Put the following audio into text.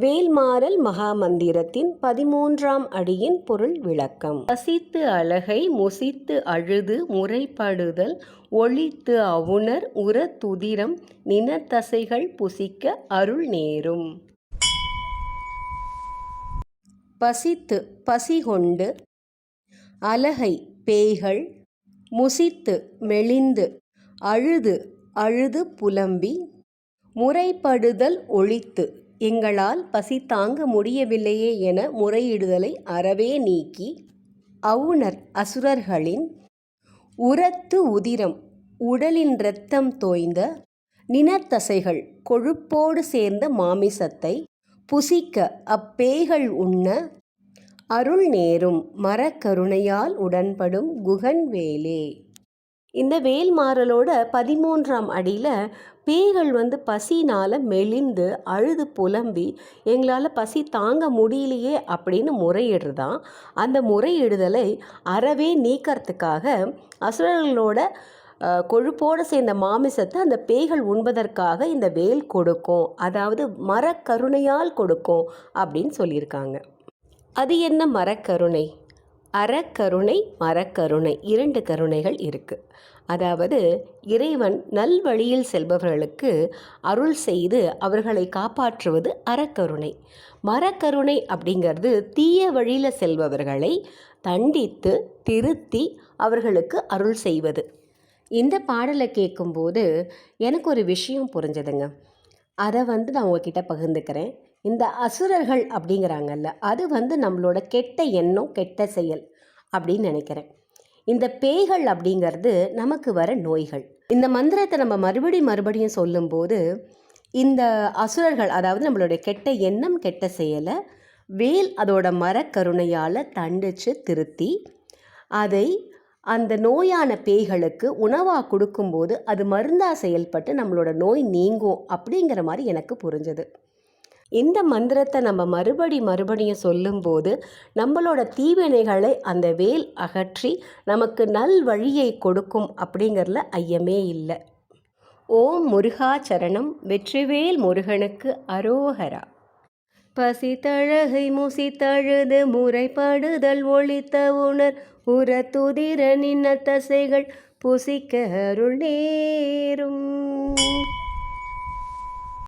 வேல்மாறல் மகாமந்திரத்தின் பதிமூன்றாம் அடியின் பொருள் விளக்கம். பசித்து அழகை முசித்து அழுது முறைப்படுதல் ஒழித்து அவுணர் உர துதிரம் நினத்தசைகள் புசிக்க அருள் நேரும். பசித்து பசி கொண்டு அலகை பேய்கள் முசித்து மெலிந்து அழுது அழுது புலம்பி முறைப்படுதல் ஒழித்து எங்களால் பசி தாங்க முடியவில்லையே என முறையிடுதலை அறவே நீக்கி அவுணர் அசுரர்களின் உரத்து உதிரம் உடலின் இரத்தம் தோய்ந்த நினத்தசைகள் கொழுப்போடு சேர்ந்த மாமிசத்தை புசிக்க அப்பேய்கள் உண்ண அருள் நேரும் மரக்கருணையால் உடன்படும் குகன் வேலே இந்த வேல்மாறலோட பதிமூன்றாம் அடியில் பேய்கள் வந்து பசினால் மெலிந்து அழுது புலம்பி எங்களால் பசி தாங்க முடியலையே அப்படின்னு முறையிடுறதான் அந்த முறையிடுதலை அறவே நீக்கிறதுக்காக அசுரர்களோட கொழுப்போடு சேர்ந்த மாமிசத்தை அந்த பேய்கள் உண்பதற்காக இந்த வேல் கொடுக்கும். அதாவது மரக்கருணையால் கொடுக்கும் அப்படின்னு சொல்லியிருக்காங்க. அது என்ன மரக்கருணை? அறக்கருணை மரக்கருணை இரண்டு கருணைகள் இருக்குது அதாவது இறைவன் நல்வழியில் செல்பவர்களுக்கு அருள் செய்து அவர்களை காப்பாற்றுவது அறக்கருணை. மரக்கருணை அப்படிங்கிறது தீய வழியில் செல்பவர்களை தண்டித்து திருத்தி அவர்களுக்கு அருள் செய்வது. இந்த பாடலை கேட்கும்போது எனக்கு ஒரு விஷயம் புரிஞ்சதுங்க. அதை வந்து நான் உங்ககிட்ட பகிர்ந்துக்கிறேன். இந்த அசுரர்கள் அப்படிங்கிறாங்கல்ல அது வந்து நம்மளோட கெட்ட எண்ணம் கெட்ட செயல் அப்படின்னு நினைக்கிறேன். இந்த பேய்கள் அப்படிங்கிறது நமக்கு வர நோய்கள். இந்த மந்திரத்தை நம்ம மறுபடி மறுபடியும் சொல்லும்போது இந்த அசுரர்கள் அதாவது நம்மளுடைய கெட்ட எண்ணம் கெட்ட செயலை வேல் அதோட மரக்கருணையால் தண்டிச்சு திருத்தி அதை அந்த நோயான பேய்களுக்கு உணவாக கொடுக்கும்போது அது மருந்தாக செயல்பட்டு நம்மளோட நோய் நீங்கும் அப்படிங்கிற மாதிரி எனக்கு புரிஞ்சது. இந்த மந்திரத்தை நம்ம மறுபடி மறுபடியும் சொல்லும்போது நம்மளோட தீவினைகளை அந்த வேல் அகற்றி நமக்கு நல் வழியை கொடுக்கும் அப்படிங்கிறதுல ஐயமே இல்லை. ஓம் முருகாச்சரணம் வெற்றிவேல் முருகனுக்கு அரோகரா. பசித்தழகை முசித்தழுது முறைப்படுதல் ஒழித்த உணர் உர நின்ன தசைகள் புசிக்க அருள் நேரும்.